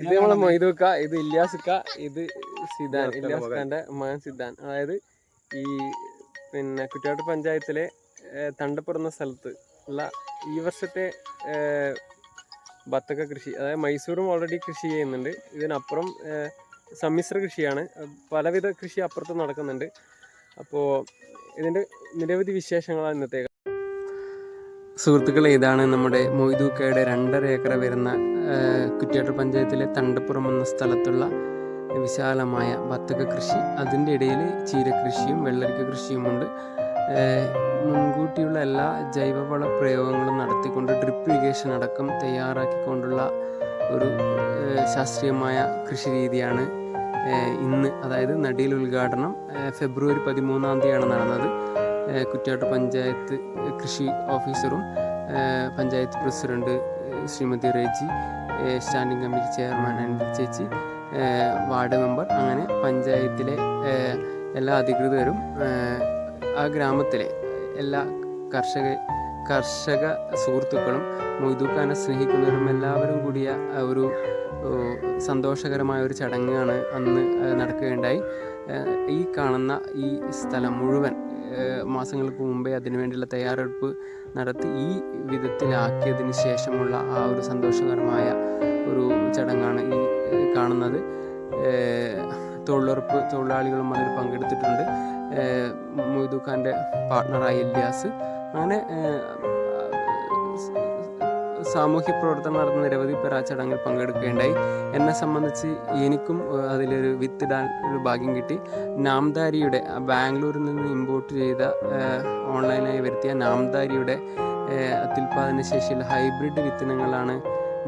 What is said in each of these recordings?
ഇത് നമ്മളെ മൊയ്തൂക്ക ഇത് ഇല്യാസുക്ക ഇത് സിദാൻ ഇല്യാസ് ഖാന്റെ മകൻ സിദാൻ. അതായത് ഈ പിന്നെ കുറ്റിയാട്ട് പഞ്ചായത്തിലെ തണ്ടപ്പുറന്ന തണ്ടപ്പുറം സ്ഥലത്ത് ഉള്ള ഈ വർഷത്തെ ബത്തക്ക കൃഷി അതായത് മൈസൂരും ഓൾറെഡി കൃഷി ചെയ്യുന്നുണ്ട്. ഇതിനപ്പുറം സമ്മിശ്ര കൃഷിയാണ്. പലവിധ കൃഷി അപ്പുറത്ത് നടക്കുന്നുണ്ട്. അപ്പോൾ ഇതിന്റെ നിരവധി വിശേഷങ്ങളാണ് ഇന്നത്തെ സുഹൃത്തുക്കളെ ഇതാണ് നമ്മുടെ മൊയ്തൂക്കയുടെ രണ്ടര ഏക്കർ വരുന്ന കുറ്റ്യാട്ടൂർ പഞ്ചായത്തിലെ തണ്ടപ്പുറം എന്ന സ്ഥലത്തുള്ള വിശാലമായ ബത്തക്ക കൃഷി. അതിന്റെ ഇടയിൽ ചീരകൃഷിയും വെള്ളരിക്ക കൃഷിയുമുണ്ട് മുൻകൂട്ടിയുള്ള എല്ലാ ജൈവവള പ്രയോഗങ്ങളും നടത്തിക്കൊണ്ട് ഡ്രിപ്പ് ഇറിഗേഷൻ അടക്കം തയ്യാറാക്കിക്കൊണ്ടുള്ള ഒരു ശാസ്ത്രീയമായ കൃഷി രീതിയാണ് ഇന്ന് അതായത് നടിയിൽ ഉദ്ഘാടനം ഫെബ്രുവരി പതിമൂന്നാം തീയതിയാണ് നടന്നത്. കുറ്റ്യാട്ടൂർ പഞ്ചായത്ത് കൃഷി ഓഫീസറും panchayat president Shrimati Reji standing committee chairman Anil ചേച്ചി വാർഡ് മെമ്പർ അങ്ങനെ പഞ്ചായത്തിലെ എല്ലാ അധികൃതരും ആ ഗ്രാമത്തിലെ എല്ലാ കർഷക കർഷക സുഹൃത്തുക്കളും മൊയ്തുക്കാനെ സ്നേഹിക്കുന്നവരും എല്ലാവരും കൂടിയ ഒരു സന്തോഷകരമായ ഒരു ചടങ്ങാണ് അന്ന് നടക്കുകയുണ്ടായി. ഈ കാണുന്ന ഈ സ്ഥലം മുഴുവൻ മാസങ്ങൾക്ക് മുമ്പേ അതിനുവേണ്ടിയുള്ള തയ്യാറെടുപ്പ് നടത്തി ഈ വിധത്തിലാക്കിയതിന് ശേഷമുള്ള ആ ഒരു സന്തോഷകരമായ ഒരു ചടങ്ങാണ് ഈ കാണുന്നത്. തൊഴിലുറപ്പ് തൊഴിലാളികളും അതിൽ പങ്കെടുത്തിട്ടുണ്ട്. മൊയ്തുഖാന്റെ മൊയ്തു ഖാന്റെ പാർട്ട്ണറായ ഇല്യാസ്. അങ്ങനെ സാമൂഹ്യ പ്രവർത്തനം നടത്തുന്ന നിരവധി പേർ ആ ചടങ്ങിൽ പങ്കെടുക്കുകയുണ്ടായി. എന്നെ സംബന്ധിച്ച് എനിക്കും അതിലൊരു വിത്തിടാൻ ഒരു ഭാഗ്യം കിട്ടി. നാംദാരിയുടെ ബാംഗ്ലൂരിൽ നിന്ന് ഇമ്പോർട്ട് ചെയ്ത ഓൺലൈനായി വരുത്തിയ നാംദാരിയുടെ അത്യുൽപാദന ശേഷിയിൽ ഹൈബ്രിഡ് വിത്തിനങ്ങളാണ്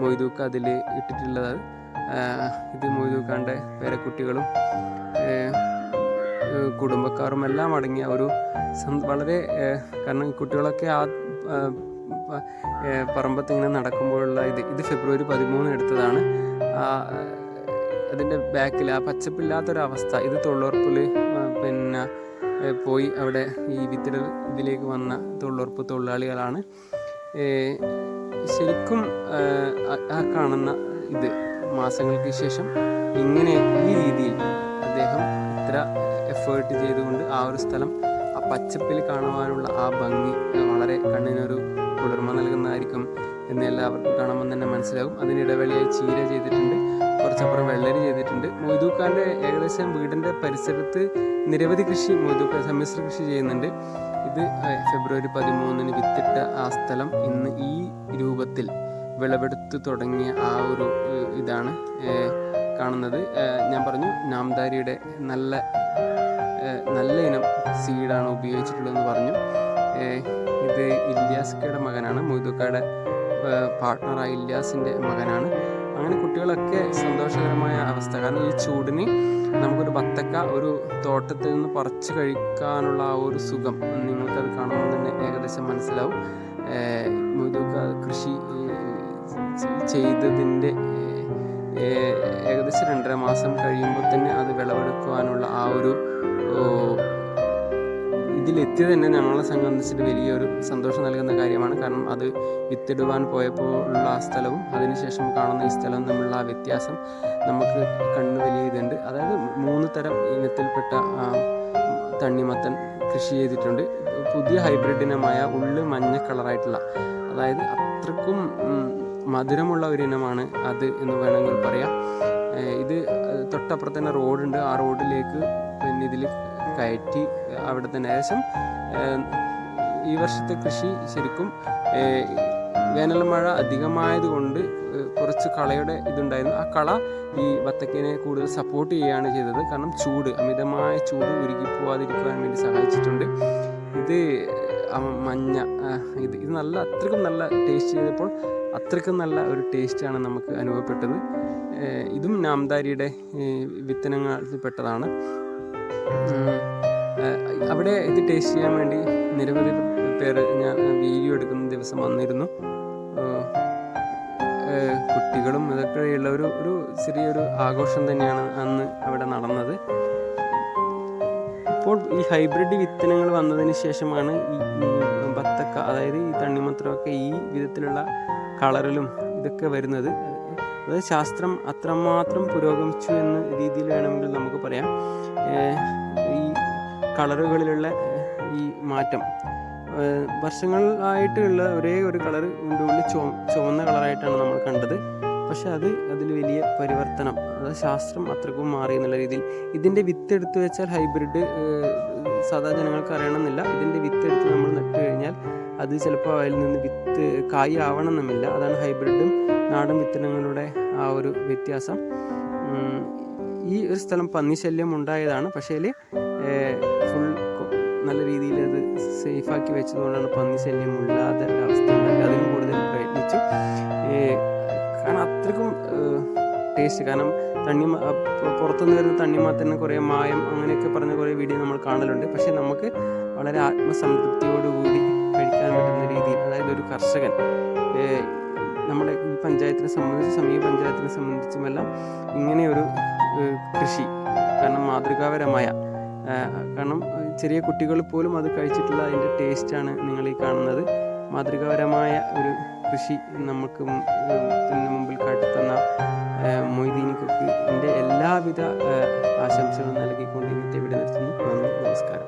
മൊയ്തൂക്ക അതിൽ ഇട്ടിട്ടുള്ളത്. ഇത് മൊയ്തൂക്കാന്റെ പേരക്കുട്ടികളും കുടുംബക്കാരും എല്ലാം അടങ്ങിയ ഒരു വളരെ കാരണം കുട്ടികളൊക്കെ ആ പറമ്പത്ത് ഇങ്ങനെ നടക്കുമ്പോഴുള്ള ഇത്. ഇത് ഫെബ്രുവരി പതിമൂന്ന് എടുത്തതാണ്. അതിന്റെ ബാക്കിൽ ആ പച്ചപ്പില്ലാത്തൊരവസ്ഥ. ഇത് തൊഴിലുറപ്പിൽ പിന്നെ പോയി അവിടെ ഈ വിത്തിടൽ ഇതിലേക്ക് വന്ന തൊഴിലുറപ്പ് തൊഴിലാളികളാണ്. ശരിക്കും ആ- കാണുന്ന ഇത് മാസങ്ങൾക്ക് ശേഷം ഇങ്ങനെ ഈ രീതിയിൽ അദ്ദേഹം ഇത്ര എഫേർട്ട് ചെയ്തുകൊണ്ട് ആ ഒരു സ്ഥലം ആ പച്ചപ്പിൽ കാണുവാനുള്ള ആ ഭംഗി വളരെ കണ്ണിനൊരു നൽകുന്നതായിരിക്കും എന്ന് എല്ലാവർക്കും കാണുമ്പോൾ തന്നെ മനസ്സിലാകും. അതിനിടവേളയിൽ ചീര ചെയ്തിട്ടുണ്ട് കുറച്ചപ്പുറം വെള്ളരി ചെയ്തിട്ടുണ്ട്. മൊയ്തൂക്കാന്റെ ഏകദേശം വീടിന്റെ പരിസരത്ത് നിരവധി കൃഷി മൊയ്തൂക്ക സമ്മിശ്ര കൃഷി ചെയ്യുന്നുണ്ട്. ഇത് ഫെബ്രുവരി പതിമൂന്നിന് വിത്തിട്ട ആ സ്ഥലം ഇന്ന് ഈ രൂപത്തിൽ വിളവെടുത്ത് തുടങ്ങിയ ആ ഒരു ഇതാണ് കാണുന്നത്. ഞാൻ പറഞ്ഞു നാംദാരിയുടെ നല്ല നല്ല ഇനം സീഡാണ് ഉപയോഗിച്ചിട്ടുള്ളതെന്ന് പറഞ്ഞു. ഇത് ഇല്യാസ്കയുടെ മകനാണ്. മൊയ്തുക്കയുടെ പാർട്ട്ണറായ ഇല്യാസിന്റെ മകനാണ്. അങ്ങനെ കുട്ടികളൊക്കെ സന്തോഷകരമായ അവസ്ഥ. കാരണം ഈ ചൂടിന് നമുക്കൊരു ബത്തക്ക ഒരു തോട്ടത്തിൽ നിന്ന് പറിച്ച് കഴിക്കാനുള്ള ആ ഒരു സുഖം നിങ്ങൾക്കത് കാണുമ്പോൾ തന്നെ ഏകദേശം മനസ്സിലാവും. മൊയ്തുക്ക കൃഷി ചെയ്തതിന്റെ ഏകദേശം രണ്ടര മാസം കഴിയുമ്പോൾ തന്നെ അത് വിളവെടുക്കുവാനുള്ള ആ ഒരു ഇതിലെത്തിയത് തന്നെ ഞങ്ങളെ സംബന്ധിച്ചിട്ട് വലിയൊരു സന്തോഷം നൽകുന്ന കാര്യമാണ്. കാരണം അത് വിത്തിടുവാൻ പോയപ്പോൾ ഉള്ള ആ സ്ഥലവും അതിനുശേഷം കാണുന്ന ഈ സ്ഥലവും തമ്മിലുള്ള ആ വ്യത്യാസം നമുക്ക് കണ്ണു വലിയ ഇതുണ്ട്. അതായത് മൂന്ന് തരം ഇനത്തിൽപ്പെട്ട തണ്ണിമത്തൻ കൃഷി ചെയ്തിട്ടുണ്ട്. പുതിയ ഹൈബ്രിഡ് ഇനമായ ഉള്ള് മഞ്ഞ കളറായിട്ടുള്ള അതായത് അത്രക്കും മധുരമുള്ള ഒരു ഇനമാണ് അത് എന്ന് വേണമെങ്കിൽ പറയാം. ഇത് തൊട്ടപ്പുറത്ത് തന്നെ റോഡുണ്ട്. ആ റോഡിലേക്ക് പിന്നെ ഇതിൽ കയറ്റി അവിടെ തന്നെ ഏകദേശം ഈ വർഷത്തെ കൃഷി ശരിക്കും വേനൽ മഴ അധികമായതുകൊണ്ട് കുറച്ച് കളയുടെ ഇതുണ്ടായിരുന്നു. ആ കള ഈ വത്തക്കേനെ കൂടുതൽ സപ്പോർട്ട് ചെയ്യുകയാണ് ചെയ്തത്. കാരണം ചൂട് അമിതമായ ചൂട് ഉരുകി പോവാതിരിക്കുവാൻ വേണ്ടി സഹായിച്ചിട്ടുണ്ട്. ഇത് മഞ്ഞ ഇത് ഇത് നല്ല അത്രയ്ക്കും നല്ല ടേസ്റ്റ് ചെയ്തപ്പോൾ അത്രയ്ക്കും നല്ല ഒരു ടേസ്റ്റാണ് നമുക്ക് അനുഭവപ്പെട്ടത്. ഇതും നാംദാരിയുടെ വിത്തനങ്ങളിൽ പെട്ടതാണ് അവിടെ ഇത് ടേസ്റ്റ് ചെയ്യാൻ വേണ്ടി നിരവധി പേര് ഞാൻ വീഡിയോ എടുക്കുന്ന ദിവസം വന്നിരുന്നു. കുട്ടികളും ഇതൊക്കെയുള്ള ഒരു ഒരു ചെറിയൊരു ആഘോഷം തന്നെയാണ് അന്ന് അവിടെ നടന്നത്. ഇപ്പോൾ ഈ ഹൈബ്രിഡ് വിത്തനങ്ങൾ വന്നതിന് ശേഷമാണ് ഈ ബത്തക്ക അതായത് ഈ തണ്ണിമത്തരമൊക്കെ ഈ വിധത്തിലുള്ള കളറിലും ഇതൊക്കെ വരുന്നത്. അതായത് ശാസ്ത്രം അത്രമാത്രം പുരോഗമിച്ചു എന്ന രീതിയിൽ വേണമെങ്കിൽ നമുക്ക് പറയാം. കളറുകളിലുള്ള ഈ മാറ്റം. വർഷങ്ങളായിട്ടുള്ള ഒരേ ഒരു കളർ ഉണ്ട് ഉള്ളിൽ ചുവ ചുവന്ന കളറായിട്ടാണ് നമ്മൾ കണ്ടത്. പക്ഷെ അത് അതിൽ വലിയ പരിവർത്തനം അത് ശാസ്ത്രം അത്രക്കും മാറി എന്നുള്ള രീതിയിൽ. ഇതിന്റെ വിത്ത് എടുത്തു വെച്ചാൽ ഹൈബ്രിഡ് സാധാ ജനങ്ങൾക്ക് അറിയണമെന്നില്ല. ഇതിന്റെ വിത്ത് എടുത്ത് നമ്മൾ നട്ടു കഴിഞ്ഞാൽ അത് ചിലപ്പോൾ അതിൽ നിന്ന് വിത്ത് കായ് ആവണമെന്നില്ല അതാണ് ഹൈബ്രിഡും നാടൻ വിത്തനങ്ങളുടെ ആ ഒരു വ്യത്യാസം. ഈ ഒരു സ്ഥലം പന്നിശല്യം ഉണ്ടായതാണ്. പക്ഷേ നല്ല രീതിയിൽ അത് സേഫാക്കി വെച്ചതുകൊണ്ടാണ് പന്നി ശല്യം ഇല്ലാതെ ഒരവസ്ഥ ഉണ്ടാക്കി അതിന് കൂടുതൽ പ്രയത്നിച്ചു. കാരണം അത്രക്കും ടേസ്റ്റ് കാരണം തണ്ണിമ പുറത്തുനിന്ന് വരുന്ന തണ്ണിമാത്തന്നെ കുറേ മായം അങ്ങനെയൊക്കെ പറഞ്ഞ കുറേ വീഡിയോ നമ്മൾ കാണലുണ്ട്. പക്ഷേ നമുക്ക് വളരെ ആത്മസംതൃപ്തിയോടുകൂടി കഴിക്കാൻ പറ്റുന്ന രീതിയിൽ അതായത് ഒരു കർഷകൻ നമ്മുടെ ഈ പഞ്ചായത്തിനെ സംബന്ധിച്ച് സമീപ പഞ്ചായത്തിനെ സംബന്ധിച്ചുമെല്ലാം ഇങ്ങനെയൊരു ഒരു കൃഷി കാരണം മാതൃകാപരമായ കാരണം ചെറിയ കുട്ടികൾ പോലും അത് കഴിച്ചിട്ടുള്ള അതിന്റെ ടേസ്റ്റാണ് നിങ്ങൾ ഈ കാണുന്നത്. മാതൃകാപരമായ ഒരു കൃഷി നമുക്ക് മുമ്പിൽ കാട്ടിത്തന്ന ഏ, മൊയ്തീനിക്കൊക്കെ എന്റെ എല്ലാവിധ ആശംസകളും നൽകിക്കൊണ്ട് ഇന്നത്തെ ഇവിടെ നിർത്തുന്നു. നന്ദി നമസ്കാരം.